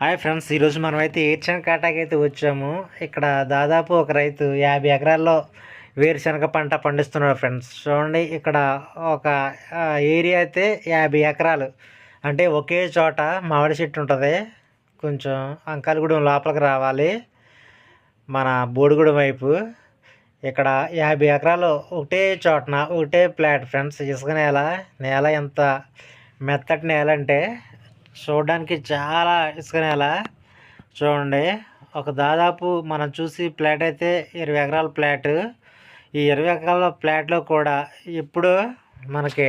Hi friends ఈరోజు మనమైతే ఏడ్చన్ కాటాకి అయితే వచ్చాము. ఇక్కడ దాదాపు ఒక రైతు యాభై ఎకరాల్లో వేరుశనగ పంట పండిస్తున్నాడు ఫ్రెండ్స్. చూడండి ఇక్కడ ఒక ఏరియా అయితే యాభై ఎకరాలు. అంటే ఒకే చోట మామిడి చెట్టు ఉంటుంది. కొంచెం అంకాలగూడెం లోపలికి రావాలి. మన బోడిగూడెం వైపు. ఇక్కడ యాభై ఎకరాలు ఒకటే చోటన ఒకటే ప్లాట్ ఫ్రెండ్స్. ఇసుక నేల నేల ఎంత మెత్తటి నేల అంటే చూడడానికి చాలా ఇసుక నేల చూడండి. ఒక దాదాపు మనం చూసి ప్లాట్ అయితే ఇరవై ఎకరాల ప్లాట్. ఈ ఇరవై ఎకరాల ప్లాట్లో కూడా ఇప్పుడు మనకి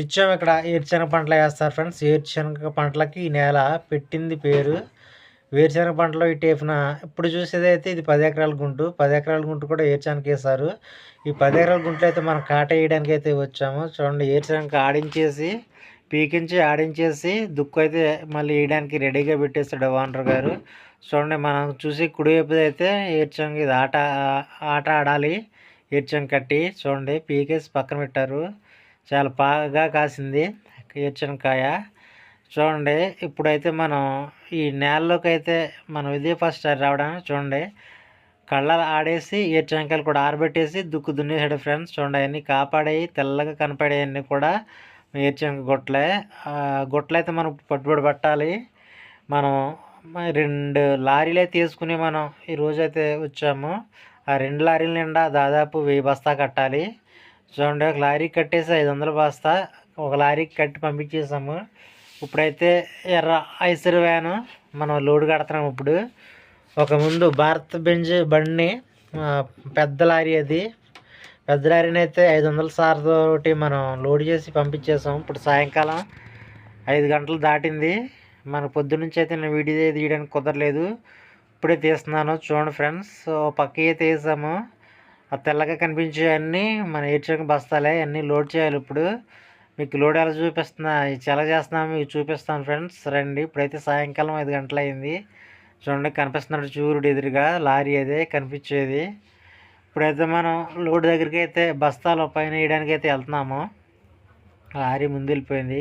ఇచ్చాం ఇక్కడ ఏరుశనగ పంటలు వేస్తారు ఫ్రెండ్స్. ఏరుశనగ పంటలకి ఈ నేల పెట్టింది పేరు. వేరుశనగ పంటలో ఈ టేపున ఇప్పుడు చూసేది అయితే ఇది పది ఎకరాల గుంటు. పది ఎకరాల గుంటు కూడా ఏరుశనగ వేస్తారు ఈ పది ఎకరాల గుంట్లో అయితే మనం కాట వేయడానికి అయితే వచ్చాము. చూడండి ఏరుశనగ ఆడించేసి పీకించి ఆడించేసి దుక్కు అయితే మళ్ళీ వేయడానికి రెడీగా పెట్టేస్తాడు ఓనర్ గారు. చూడండి మనం చూసి కుడివైపు అయితే ఏడ్చంగి ఇది ఆట ఆట ఆడాలి. ఏడ్చంగి కట్టి చూడండి పీకేసి పక్కన పెట్టారు. చాలా బాగా కాసింది ఏడ్చనకాయ చూడండి ఇప్పుడైతే మనం ఈ నేలలోకి అయితే మనం ఇదే ఫస్ట్ రావడం చూడండి కళ్ళ ఆడేసి ఏడ్చనకాయలు కూడా ఆరబెట్టేసి దుక్కు దున్నేసాడు ఫ్రెండ్స్ చూడండి అవన్నీ కాపాడేవి తెల్లగా కనపడేవన్నీ కూడా. ఏడ్చనక గుట్టలే ఆ అయితే మనం పట్టుబడి పట్టాలి. మనం రెండు లారీలు అయితే తీసుకుని మనం ఈరోజైతే వచ్చాము. ఆ రెండు లారీల నిండా దాదాపు వెయ్యి బస్తా కట్టాలి. చూడండి ఒక లారీ కట్టేసి ఐదు వందల బస్తా ఒక లారీకి కట్టి పంపించేసాము. ఇప్పుడైతే ఎర్ర ఐసర్ వ్యాను మనం లోడ్ కడుతున్నాం ఇప్పుడు. ఒక ముందు భారత్ బెంజ్ బండి పెద్ద లారీ అది. పెద్ద అయితే ఐదు వందల సార్తోటి మనం లోడ్ చేసి పంపించేసాం. ఇప్పుడు సాయంకాలం ఐదు గంటలు దాటింది. మన పొద్దునుంచి అయితే నేను వీడియో తీయడానికి కుదరలేదు. ఇప్పుడే తీస్తున్నాను. చూడండి ఫ్రెండ్స్ పక్క అయితే వేసాము ఆ తెల్లగా కనిపించేవన్నీ మన ఏడ్చక బస్తాలే అన్నీ లోడ్ చేయాలి ఇప్పుడు. మీకు లోడ్ ఎలా చూపిస్తున్నా ఇది ఎలా చేస్తున్నాము మీకు చూపిస్తాను ఫ్రెండ్స్. రండి ఇప్పుడైతే సాయంకాలం ఐదు గంటలు అయింది చూడండి కనిపిస్తున్నాడు చూరుడు ఎదురుగా లారీ అదే కనిపించేది. ఇప్పుడైతే మనం లోడ్ దగ్గరికి అయితే బస్తాలు పైన వేయడానికి అయితే వెళ్తున్నాము. లారీ ముందు వెళ్ళిపోయింది.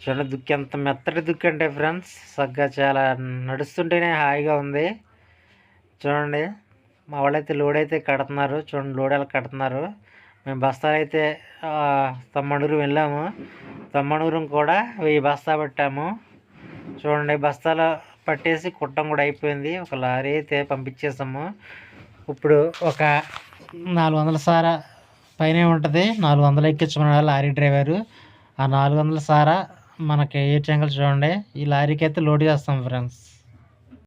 చూడండి దుక్కి ఎంత మెత్తటి దుక్కి అంటే ఫ్రెండ్స్ సగ్గా చాలా నడుస్తుంటేనే హాయిగా ఉంది. చూడండి మా వాళ్ళైతే లోడ్ అయితే కడుతున్నారు. చూడండి లోడ్ ఎలా కడుతున్నారు. మేము బస్తాలు అయితే తమ్మడూరు వెళ్ళాము. తమ్మడూరు కూడా వెయ్యి బస్తా పెట్టాము. చూడండి బస్తాలు పట్టేసి కుట్టం కూడా అయిపోయింది. ఒక లారీ అయితే పంపించేసాము. ఇప్పుడు ఒక నాలుగు వందల సారా పైనే ఉంటుంది. నాలుగు వందలు ఎక్కించుకున్నాడు లారీ డ్రైవరు. ఆ నాలుగు వందల సారా మనకి ఏ చెంగల్ చూడండి. ఈ లారీకి అయితే లోడ్ చేస్తాం ఫ్రెండ్స్.